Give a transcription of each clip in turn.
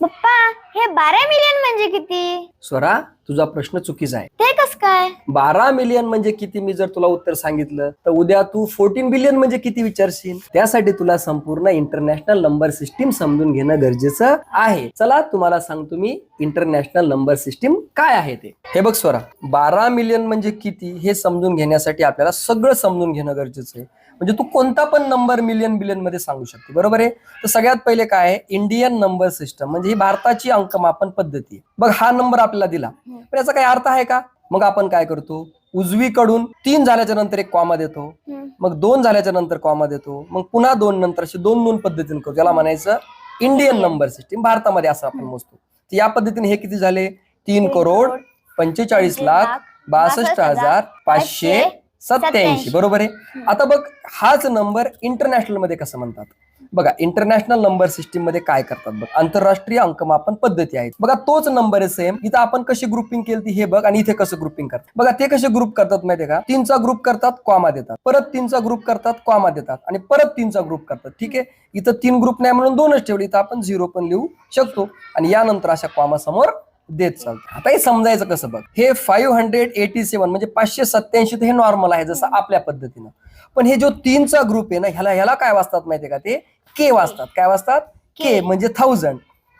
पप्पा हे बारा मिलियन म्हणजे किती? स्वरा तुझा प्रश्न चुकीचा आहे. ते कस काय? बारा मिलियन म्हणजे किती मी जर तुला उत्तर सांगितलं तर उद्या तू फोर्टीन बिलियन म्हणजे किती विचारशील? त्यासाठी तुला संपूर्ण इंटरनॅशनल नंबर सिस्टीम समजून घेणं गरजेचं आहे. चला तुम्हाला सांगतो मी इंटरनॅशनल नंबर सिस्टीम काय आहे ते. हे बघ स्वरा बारा मिलियन म्हणजे किती हे समजून घेण्यासाठी आपल्याला सगळं समजून घेणं गरजेचं आहे. म्हणजे तू कोणता पण नंबर मिलियन बिलियनमध्ये सांगू शकते. बरोबर आहे? तर सगळ्यात पहिले काय आहे? इंडियन नंबर सिस्टम म्हणजे ही भारताची अंकमापन पद्धती आहे. बघ हा नंबर आपल्याला दिला. पण याचा काही अर्थ आहे का? मग आपण काय करतो? उजवीकडून तीन झाल्याच्यानंतर एक कॉमा देतो. मग दोन झाल्याच्यानंतर कॉमा देतो. मग पुन्हा दोन नंतर अशी दोन दोन पद्धतीने करतो याला म्हणायचं इंडियन नंबर सिस्टीम भारतामध्ये असं आपण मोजतो. तर या पद्धतीने हे किती झाले? तीन करोड पंचेचाळीस लाख बासष्ट हजार पाचशे सत्याऐंशी बरोबर आहे? आता बघ हाच नंबर इंटरनॅशनलमध्ये कसं म्हणतात? बघा इंटरनॅशनल नंबर सिस्टीममध्ये काय करतात बघ? आंतरराष्ट्रीय अंकमापन पद्धती आहेत. बघा तोच नंबर आहे सेम इथं आपण कशी ग्रुपिंग केली हे बघ आणि इथे कसं ग्रुपिंग करतात. बघा ते कसे ग्रुप करतात माहितीये का? तीनचा ग्रुप करतात कॉमा देतात. परत तीनचा ग्रुप करतात कॉमा देतात. आणि परत तीनचा ग्रुप करतात. ठीक आहे? इथं तीन ग्रुप नाही म्हणून दोनच ठेवले. इथं आपण झिरो पण लिहू शकतो. आणि यानंतर अशा कॉमा समोर देत चालतो. आता हे समजायचं कसं बघ? हे फाईव्ह हंड्रेड एटी सेव्हन म्हणजे पाचशे सत्याऐंशी हे नॉर्मल आहे जसं आपल्या पद्धतीनं. पण हे जो तीनचा ग्रुप आहे ना ह्याला ह्याला काय वाचतात माहितीये का ते? के वाचतात. काय वाचतात? के म्हणजे थाउजंड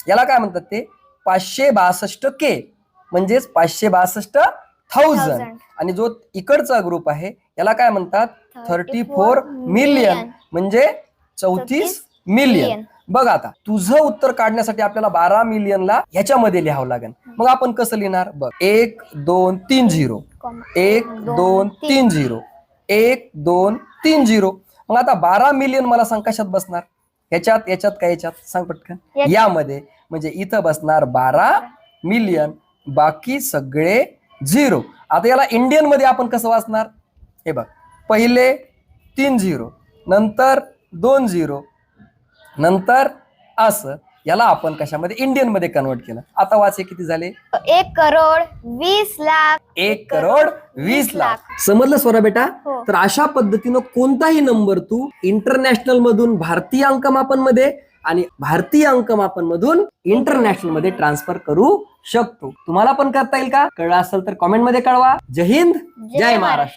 याला काय म्हणतात ते? पाचशे बासष्ट के म्हणजेच पाचशे बासष्ट थाउजंड. आणि जो इकडचा ग्रुप आहे याला काय म्हणतात? Thirty four 34 million. म्हणजे चौतीस मिलियन. बघ आता तुझं उत्तर काढण्यासाठी आपल्याला बारा मिलियनला ह्याच्यामध्ये लिहावं लागेल. मग आपण कसं लिहिणार? बघ एक दोन तीन झिरो. एक दोन तीन. झिरो एक दोन तीन झिरो मग आता बारा मिलियन मला सांग कशात बसणार? ह्याच्यात याच्यात काय याच्यात सांग पटकन. यामध्ये म्हणजे इथं बसणार बारा मिलियन बाकी सगळे झिरो आता याला इंडियनमध्ये आपण कसं वाचणार? हे बघ पहिले तीन झिरो नंतर दोन झिरो नंतर असं याला आपण कशामध्ये इंडियनमध्ये कन्वर्ट केलं. आता वाचे किती झाले? एक करोड वीस लाख. एक करोड वीस लाख. समजलं स्वरा बेटा? हो. तर अशा पद्धतीनं कोणताही नंबर तू इंटरनॅशनल मधून भारतीय अंकमापनमध्ये आणि भारतीय अंकमापन मधून इंटरनॅशनलमध्ये ट्रान्सफर करू शकतो. तुम्हाला पण करता येईल का? कळलं असेल तर कॉमेंटमध्ये कळवा. जय हिंद जय महाराष्ट्र.